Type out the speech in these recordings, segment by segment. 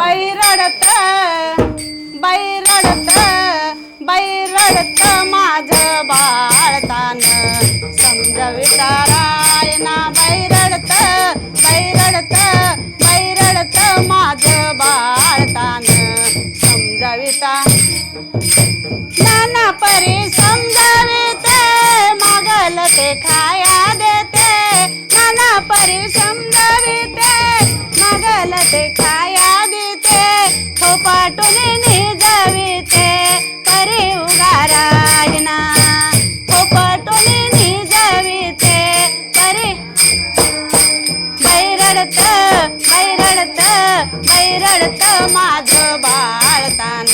बाई रडत बाई रडत बाई रडत माझ बाळतान. समजविता रायना बाई रडत बाई रडत बाई रडत माझ बाळतान. समजविता. नाना परी समजाविते मागल ते खाया देते. नाना परी समजाविते मागल ते खाया बैरडत बैरडत माझ बाळतान.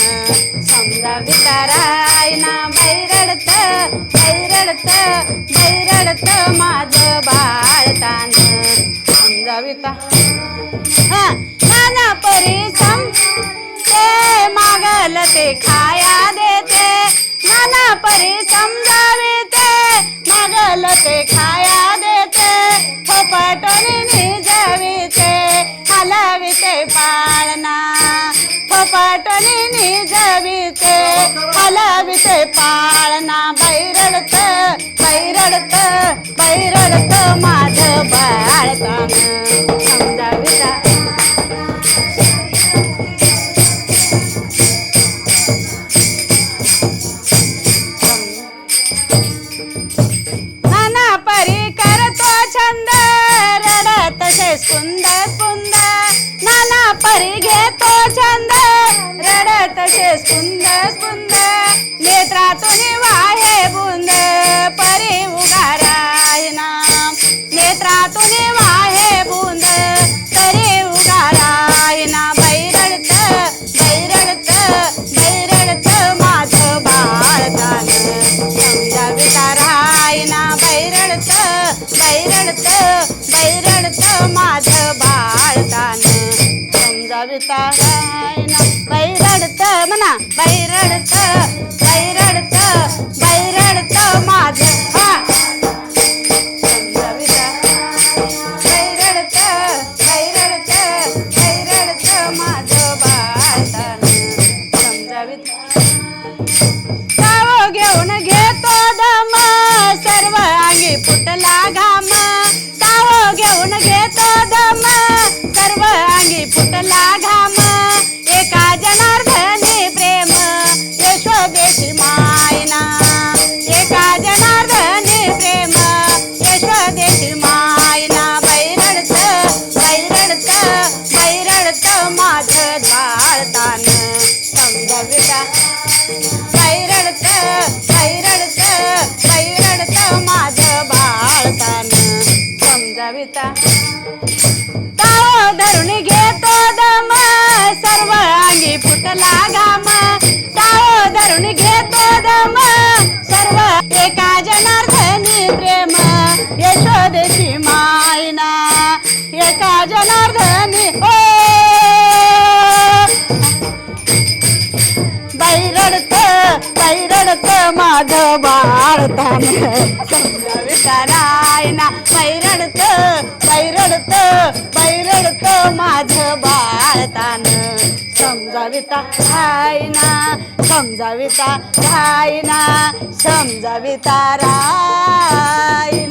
समजा विचारायना बैरडत बैरडत बैरडत माझ बाळतान. समजा विता हा. मागल ते खाया देते नाना परी समजाविते मागल ते खाया देते थोपटोनी निजविते हलविते पाळणा थोपटोनी निजविते हलविते पाळणा बैरडत बैरडत बैरडत माझ बाळताना. समजा नाना परी करतो छंद रडत से स्कुंद स्कुंद नाना परी घेतो छंद बैरडत बैरडत माझ बाळतान. समजाविता रायना बैरडत म्हणा बैरडत बैरडत बैरडत माझ. हा. घेऊन घेतो दम सर्व अंगी फुटला फुटला घाम एका जनार्दने प्रेम यशोदेशी मायना. एका जनार्दने प्रेम यशोदेशी मायना. बैरडत बैरडत बैरडत माझ बाळतान समजाविता बैरडत बैरडत बैरडत माझ बाळतान. समजाविता ताव अंगी गाम घाम ताव धरून घेतो दम. सर्व एका जनार्दनी प्रेम यशोदेशी मायना. एका जनार्दन रडत काही रडत माझ बाळतान विचारायना बैरडत बैरडत बैरडत माझ बाळतान समजाविता रायना समजाविता रायना समजाविता राय